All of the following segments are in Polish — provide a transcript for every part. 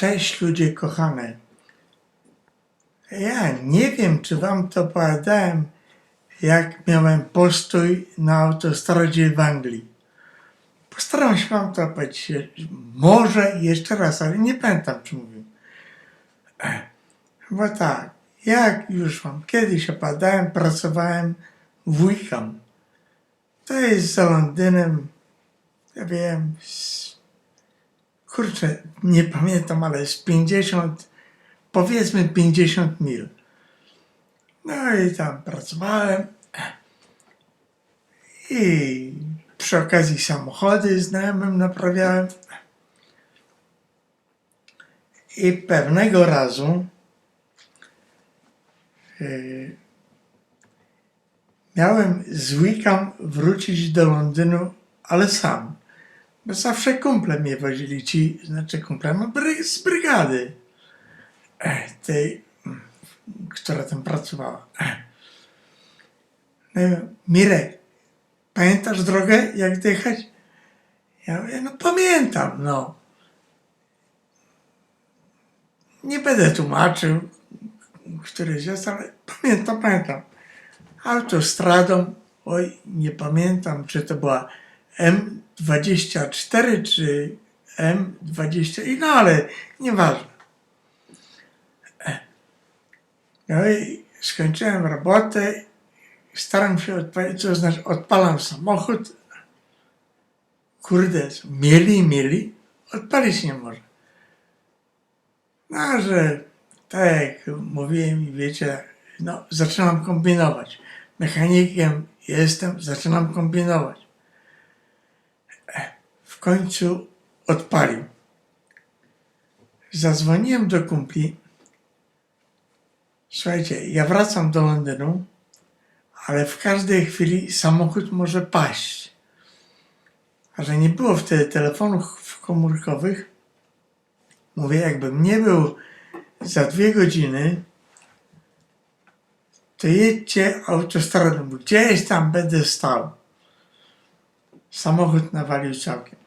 Cześć ludzie kochane. Ja nie wiem, czy wam to opowiadałem, jak miałem postój na autostradzie w Anglii. Postaram się wam to opowiedzieć może jeszcze raz, ale nie pamiętam, czy mówię. Bo tak, jak już wam kiedyś opowiadałem, pracowałem w Wickham. To jest za Londynem, ja wiem, kurczę, nie pamiętam, ale z 50, powiedzmy 50 mil. No i tam pracowałem i przy okazji samochody znajomym naprawiałem. I pewnego razu yy, miałem z Wickham wrócić do Londynu, ale sam. Bo zawsze kumple mnie wozili, ci, znaczy kumple, no bry, z brygady e, tej, która tam pracowała. No, i mówię, Mirek, pamiętasz drogę, jak jechać? Ja mówię, no pamiętam, no. Nie będę tłumaczył, któryś jest, ale pamiętam, pamiętam. Autostradą, oj, nie pamiętam, czy to była M24 czy M20, i no ale nieważne. E. No i skończyłem robotę, staram się odpalić, to znaczy odpalam samochód, kurde, mieli, mieli, odpalić nie może. No, że tak jak mówiłem wiecie, no zaczynam kombinować. Mechanikiem jestem, zaczynam kombinować. Końcu odpalił. Zadzwoniłem do kumpli. Słuchajcie, ja wracam do Londynu, ale w każdej chwili samochód może paść. A że nie było wtedy telefonów komórkowych, mówię, jakbym nie był za dwie godziny, to jedźcie autostradą, gdzieś tam będę stał. Samochód nawalił całkiem.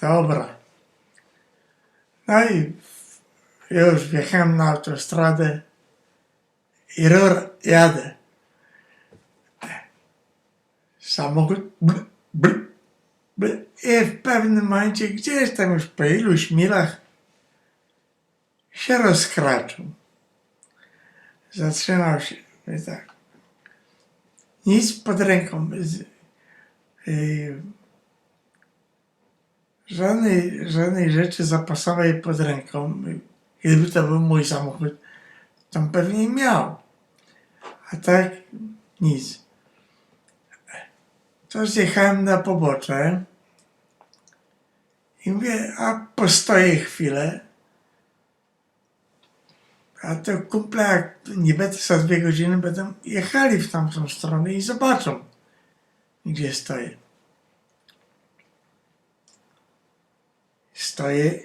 Dobra. No i już wjechałem na autostradę i rur jadę. Samochód bl, bl, bl, i w pewnym momencie gdzieś tam już po iluś milach się rozkraczył. Zatrzymał się. I tak. Nic pod ręką. Z, yy, żadnej, żadnej rzeczy zapasowej pod ręką. Gdyby to był mój samochód, tam pewnie miał. A tak nic. To zjechałem na pobocze i mówię, a postoję chwilę. A to kumple, jak nie będę za dwie godziny, będą jechali w tamtą stronę i zobaczą, gdzie stoję. Stoję,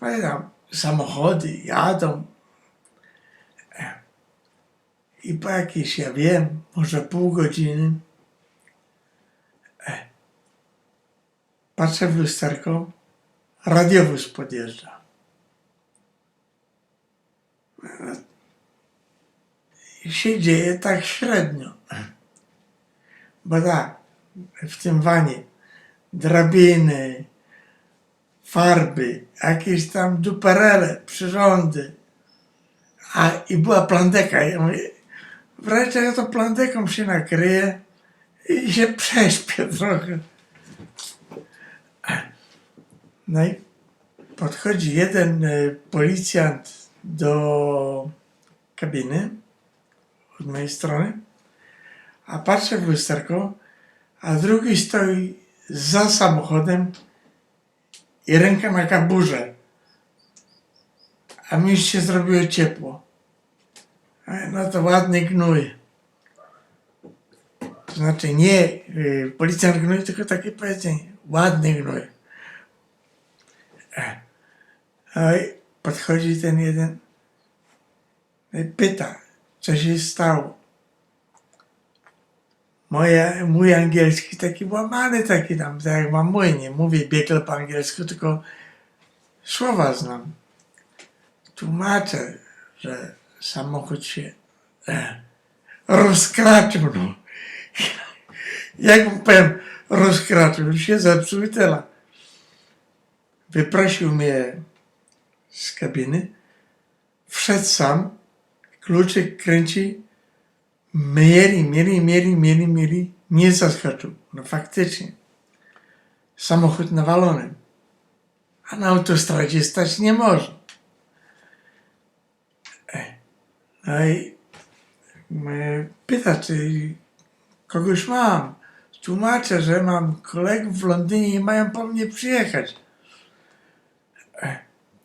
no i tam samochody jadą. I po jakieś, ja wiem, może pół godziny, patrzę w lusterko, radiowóz podjeżdża. I się dzieje tak średnio. Bo tak, w tym wanie drabiny, farby, jakieś tam duperele, przyrządy. A i była plandeka. Ja mówię, wreszcie ja to plandeką się nakryję i się prześpię trochę. No i podchodzi jeden e, policjant do kabiny od mojej strony, a patrzę w lusterko, a drugi stoi za samochodem i ręka na kaburze. A mi się zrobiło ciepło. A No to ładny gnój. To znaczy nie y, policjant gnój, tylko takie powiedzenie. Ładny gnój. A i podchodzi ten jeden i pyta, co się stało. Moja, mój angielski taki łamany, taki tam, tak jak mam mój, nie mówię biegle po angielsku, tylko słowa znam. tłumaczę, że samochód się e, rozkraczył. No. Jak mu powiem, rozkraczył, się zepsuł i tyle. Wyprosił mnie z kabiny, wszedł sam, kluczyk kręci, mieli, mieli, mieli, mieli, mieli, nie zaskoczył. No faktycznie. Samochód nawalony. A na autostradzie stać nie może. E, No i pyta, czy kogoś mam. Tłumaczę, że mam kolegów w Londynie i mają po mnie przyjechać.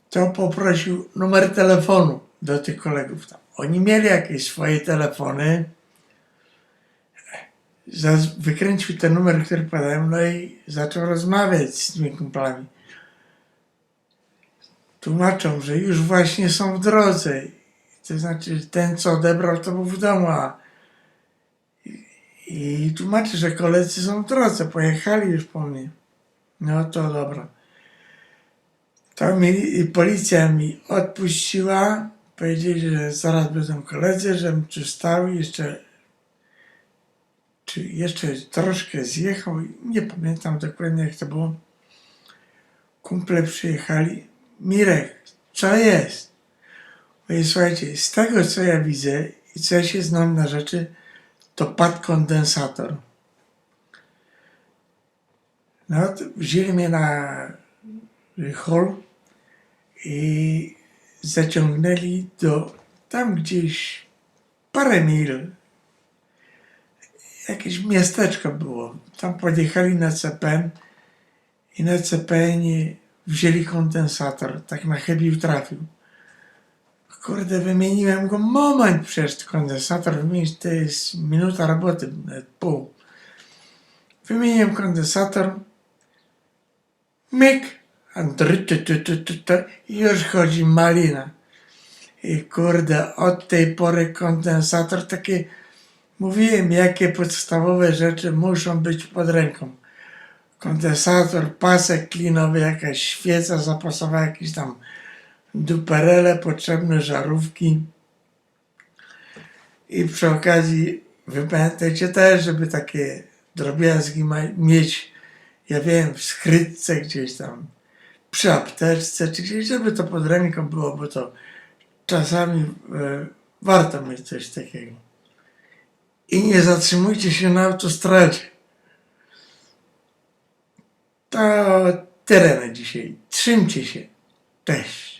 To poprosił numer telefonu do tych kolegów tam. Oni mieli jakieś swoje telefony. Wykręcił ten numer, który podałem, no i zaczął rozmawiać z tymi kumplami. Tłumaczą, że już właśnie są w drodze. To znaczy, ten, co odebrał, to był w domu, a i, i tłumaczy, że koledzy są w drodze, pojechali już po mnie. No to dobra. To mi, policja mi odpuściła. Powiedzieli, że zaraz będą koledzy, żebym tu stał jeszcze czy jeszcze troszkę zjechał. Nie pamiętam dokładnie jak to było. Kumple przyjechali. Mirek, co jest? Mówię, słuchajcie, z tego co ja widzę i co ja się znam na rzeczy, to padł kondensator. No, wzięli mnie na hol i zaciągnęli do tam gdzieś parę mil. Jakieś miasteczko było. Tam podjechali na CPN i na CPN wzięli kondensator. Tak na chybił trafił. Kurde, wymieniłem go moment przecież kondensator wymienić to jest minuta roboty, pół. Wymieniłem kondensator. Myk. A już chodzi malina. I kurde, od tej pory kondensator takie Mówiłem, jakie podstawowe rzeczy muszą być pod ręką. Kondensator, pasek klinowy, jakaś świeca zapasowa, jakieś tam duperele, potrzebne żarówki. I przy okazji, wy pamiętajcie też, żeby takie drobiazgi mieć, ja wiem, w skrytce gdzieś tam, przy apteczce, czy gdzieś, żeby to pod ręką było, bo to czasami e, warto mieć coś takiego i nie zatrzymujcie się na autostradzie. To tyle na dzisiaj. Trzymcie się. Cześć.